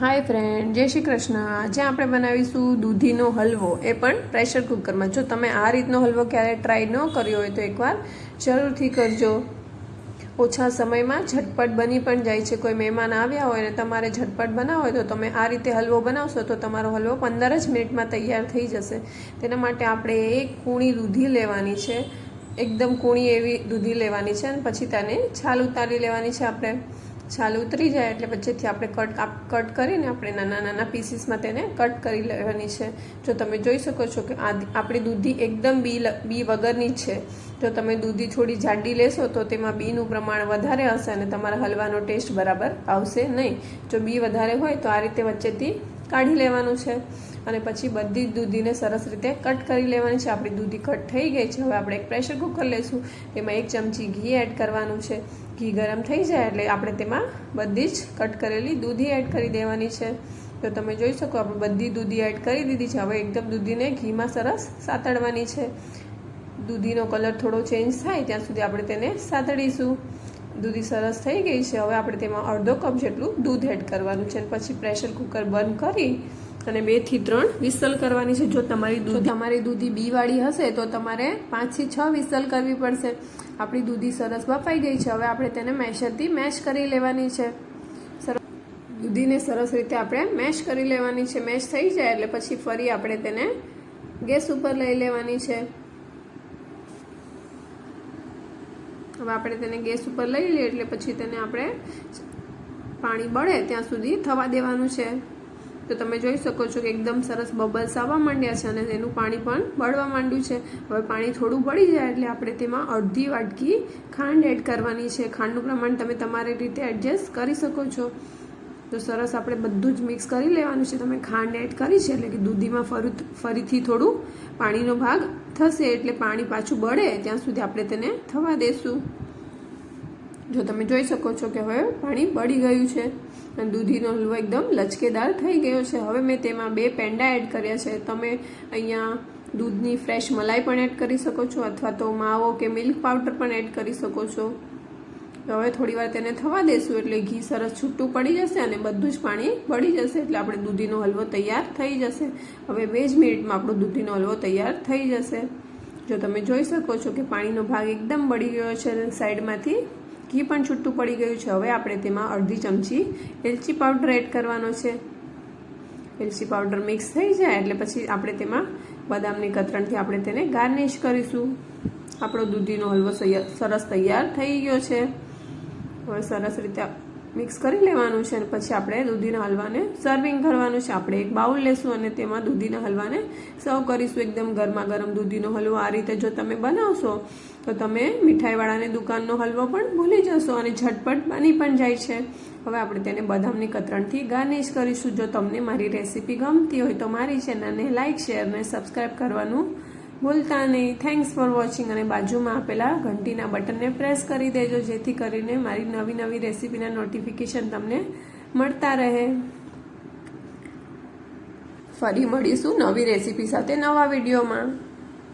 હાય friend જય શ્રી કૃષ્ણ. આજે આપણે બનાવીશું દૂધીનો હલવો. એ પણ પ્રેશર કુકરમાં જો તમે આ રીતનો હલવો ક્યારે ટ્રાય ન કર્યો હોય તો એકવાર જરૂરથી કરજો. ઓછા સમયમાં ઝટપટ બની પણ જાય છે. કોઈ મહેમાન આવ્યા હોય ને તમારે ઝટપટ બનાવો હોય તો તમે આ રીતે હલવો બનાવશો તો તમારો હલવો પંદર જ મિનિટમાં તૈયાર થઈ જશે. તેના માટે આપણે એક કૂણી દૂધી લેવાની છે. એકદમ કૂણી એવી દૂધી લેવાની છે અને પછી તેને છાલ ઉતારી લેવાની છે આપણે. છાલ ઉતરી જાય એટલે વચ્ચેથી આપણે કટ કટ કરીને આપણે નાના નાના પીસીસમાં તેને કટ કરી લેવાની છે. જો તમે જોઈ શકો છો કે આ આપણી દૂધી એકદમ બી બી વગરની છે. જો તમે દૂધી થોડી જાડી લેશો તો તેમાં બીનું પ્રમાણ વધારે હશે અને તમારા હલવાનો ટેસ્ટ બરાબર આવશે નહીં. જો બી વધારે હોય તો આ રીતે વચ્ચેથી કાઢી લેવાનું છે અને પછી બધી જ દૂધીને સરસ રીતે કટ કરી લેવાની છે. આપણી દૂધી કટ થઈ ગઈ છે. હવે આપણે એક પ્રેશર કુકર લઈશું તેમાં એક ચમચી ઘી એડ કરવાનું છે. ઘી ગરમ થઈ જાય એટલે આપણે તેમાં બધી જ કટ કરેલી દૂધી એડ કરી દેવાની છે. તો તમે જોઈ શકો, આપણે બધી દૂધી એડ કરી દીધી છે. હવે એકદમ દૂધીને ઘીમાં સરસ સાતળવાની છે. દૂધીનો કલર થોડો ચેન્જ થાય ત્યાં સુધી આપણે તેને સાતળીશું દૂધી સરસ થઈ ગઈ છે. હવે આપણે તેમાં અડધો કપ જેટલું દૂધ એડ કરવાનું છે અને પછી પ્રેશર કુકર બંધ કરી અને બેથી ત્રણ વિસલ કરવાની છે. જો તમારી દૂધ તમારી દૂધી બીવાળી હશે તો તમારે પાંચથી છ વિસલ કરવી પડશે. આપણી દૂધી સરસ બફાઈ ગઈ છે. હવે આપણે તેને મેશરથી મેશ કરી લેવાની છે. સરસ દૂધીને સરસ રીતે આપણે મેશ કરી લેવાની છે. મેશ થઈ જાય એટલે પછી ફરી આપણે તેને ગેસ ઉપર લઈ લેવાની છે. હવે આપણે તેને ગેસ ઉપર લઈ લઈએ એટલે પછી તેને આપણે પાણી બળે ત્યાં સુધી થવા દેવાનું છે. તો તમે જોઈ શકો છો કે એકદમ સરસ બબલ્સ આવવા માંડ્યા છે અને તેનું પાણી પણ બળવા માંડ્યું છે. હવે પાણી થોડું બળી જાય એટલે આપણે તેમાં અડધી વાટકી ખાંડ એડ કરવાની છે. ખાંડનું પ્રમાણ તમે તમારી રીતે એડજસ્ટ કરી શકો છો. તો સરસ આપણે બધું જ મિક્સ કરી લેવાનું છે. તમે ખાંડ એડ કરી છે એટલે કે દૂધીમાં ફરું, ફરીથી થોડું પાણીનો ભાગ થશે એટલે પાણી પાછું બળે, ત્યાં સુધી આપણે તેને થવા દેશું. જો તમે જોઈ શકો છો કે હવે પાણી બળી ગયું છે અને દૂધીનો હલવો એકદમ લચકેદાર થઈ ગયો છે. હવે મેં તેમાં બે પેંડા એડ કર્યા છે. તમે અહીંયા દૂધની ફ્રેશ મલાઈ પણ એડ કરી શકો છો અથવા તો માવો કે મિલ્ક પાવડર પણ એડ કરી શકો છો. હવે થોડી વાર તેને થવા દેશું એટલે ઘી સરસ છૂટું પડી જશે અને બધું જ પાણી બળી જશે એટલે આપણે દૂધીનો હલવો તૈયાર થઈ જશે. હવે બે જ મિનિટમાં આપણો દૂધીનો હલવો તૈયાર થઈ જશે. જો તમે જોઈ શકો છો કે પાણીનો ભાગ એકદમ બળી ગયો છે સાઈડમાંથી ઘી પણ છૂટું પડી ગયું છે. હવે આપણે તેમાં અડધી ચમચી એલચી પાવડર એડ કરવાનો છે. એલચી પાવડર મિક્સ થઈ જાય એટલે પછી આપણે તેમાં બદામની કતરણથી આપણે તેને ગાર્નિશ કરીશું. આપણો દૂધીનો હલવો સરસ તૈયાર થઈ ગયો છે. હવે સરસ રીતે મિક્સ કરી લેવાનું છે અને પછી આપણે દૂધીના હલવાને સર્વિંગ કરવાનું છે. આપણે એક બાઉલ લેશું અને તેમાં દૂધીના હલવાને સર્વ કરીશું. એકદમ ગરમા ગરમ દૂધીનો હલવો. આ રીતે જો તમે બનાવશો, તો તમે મીઠાઈવાળાની દુકાનનો હલવો પણ ભૂલી જશો અને ઝટપટ બની પણ જાય છે. હવે આપણે તેને બદામની કતરણથી ગાર્નિશ કરીશું. જો તમને મારી રેસીપી ગમતી હોય તો મારી ચેનલને લાઇક શેર અને સબસ્ક્રાઈબ કરવાનું ભૂલતા નહીં થેન્ક્સ ફોર વોચિંગ અને બાજુમાં આપેલા ઘંટીના બટનને પ્રેસ કરી દેજો, જેથી કરીને મારી નવી નવી રેસીપીના નોટિફિકેશન તમને મળતા રહે. ફરી મળીશું નવી રેસીપી સાથે નવા વિડીયોમાં.